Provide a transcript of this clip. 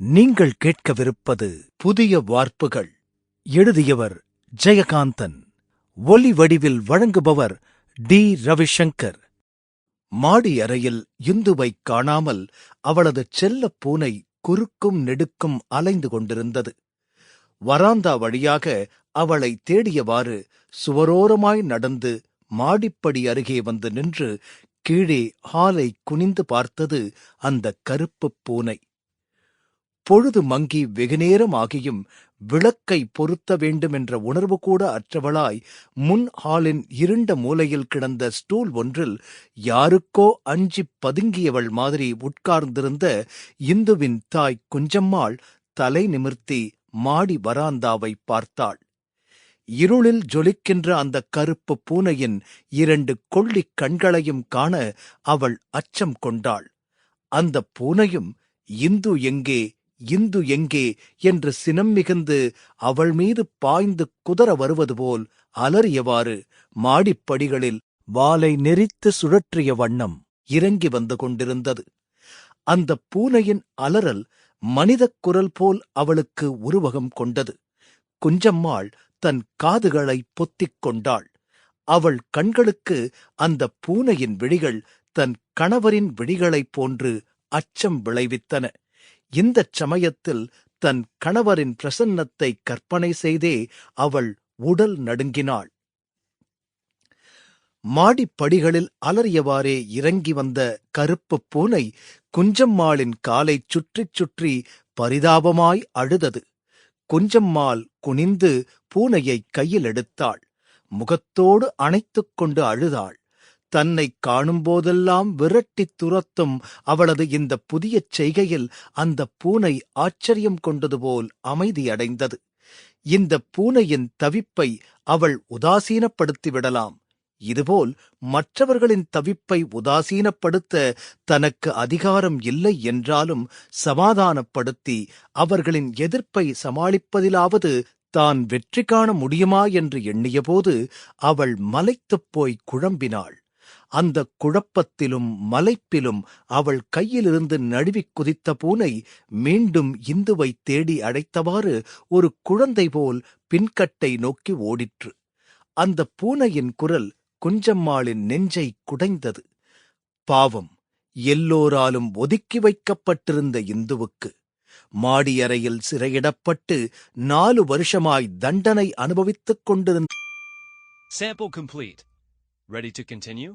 நீங்கள் கேட்கவிருப்பது புதிய வார்ப்புகள். எழுதியவர் ஜெயகாந்தன். ஒலி வடிவில் வழங்குபவர் டி. ரவிசங்கர். மாடி அறையில் இந்துவைக் காணாமல் அவளது செல்லப் பூனை குறுக்கும் நெடுக்கும் அலைந்து கொண்டிருந்தது. வராந்தா வழியாக அவளை தேடியவாறு சுவரோரமாய் நடந்து மாடிப்படி அருகே வந்து நின்று கீழே ஹாலை குனிந்து பார்த்தது அந்த கருப்புப் பூனை. பொழுது மங்கி வெகுநேரம் ஆகியும் விளக்கை பொருத்த வேண்டுமென்ற உணர்வு கூட அற்றவளாய் முன் ஹாலின் இருண்ட மூலையில் கிடந்த ஸ்டூல் ஒன்றில் யாருக்கோ அஞ்சிப் பதுங்கியவள் மாதிரி உட்கார்ந்திருந்த இந்துவின் தாய் குஞ்சம்மாள் தலை நிமிர்த்தி மாடி வராந்தாவை பார்த்தாள். இருளில் ஜொலிக்கின்ற அந்த கருப்பு பூனையின் இரண்டு கொள்ளிக் கண்களையும் காண அவள் அச்சம் கொண்டாள். அந்த பூனையும் இந்து எங்கே இந்து எங்கே என்று சினம் மிகுந்து அவள் மீது பாய்ந்து குதற வருவது போல் அலறியவாறு மாடிப்படிகளில் வாலை நெரித்து சுழற்றிய வண்ணம் இறங்கி வந்து கொண்டிருந்தது. அந்த பூனையின் அலறல் மனிதக் குரல் போல் அவளுக்கு உருவகம் கொண்டது. குஞ்சம்மாள் தன் காதுகளை பொத்திக் கொண்டாள். அவள் கண்களுக்கு அந்த பூனையின் விழிகள் தன் கணவரின் விழிகளைப் போன்று அச்சம் விளைவித்தன. இந்தச் சமயத்தில் தன் கணவரின் பிரசன்னத்தை கற்பனை செய்தே அவள் உடல் நடுங்கினாள். மாடிப்படிகளில் அலறியவாறே இறங்கி வந்த கருப்புப் பூனை குஞ்சம்மாளின் காலைச் சுற்றிச் சுற்றி பரிதாபமாய் அழுதது. குஞ்சம்மாள் குனிந்து பூனையைக் கையில் எடுத்தாள். முகத்தோடு அணைத்துக் கொண்டு அழுதாள். தன்னைக் காணும்போதெல்லாம் விரட்டித் துரத்தும் அவளது இந்த புதிய செய்கையில் அந்த பூனை ஆச்சரியம் கொண்டது போல் அமைதியடைந்தது. இந்த பூனையின் தவிப்பை அவள் உதாசீனப்படுத்திவிடலாம் இதுபோல் மற்றவர்களின் தவிப்பை உதாசீனப்படுத்த தனக்கு அதிகாரம் இல்லை என்றாலும் சமாதானப்படுத்தி அவர்களின் எதிர்ப்பை சமாளிப்பதிலாவது தான் வெற்றி காண முடியுமா என்று எண்ணியபோது அவள் மலைத்துப் போய் குழம்பினாள். அந்த குழப்பத்திலும் மலைப்பிலும் அவள் கையிலிருந்து நழுவிக் குதித்த பூனை மீண்டும் இந்துவை தேடி அடைத்தவாறு ஒரு குழந்தை போல் பின்கட்டை நோக்கி ஓடிற்று அந்த பூனையின் குரல் குஞ்சம்மாளின் நெஞ்சை குடைந்தது பாவம் எல்லோராலும் ஒதுக்கி வைக்கப்பட்டிருந்த இந்துவுக்கு மாடியறையில் சிறையிடப்பட்டு நாலு வருஷமாய் தண்டனை அனுபவித்துக் கொண்டிருந்த Sample complete. Ready to continue?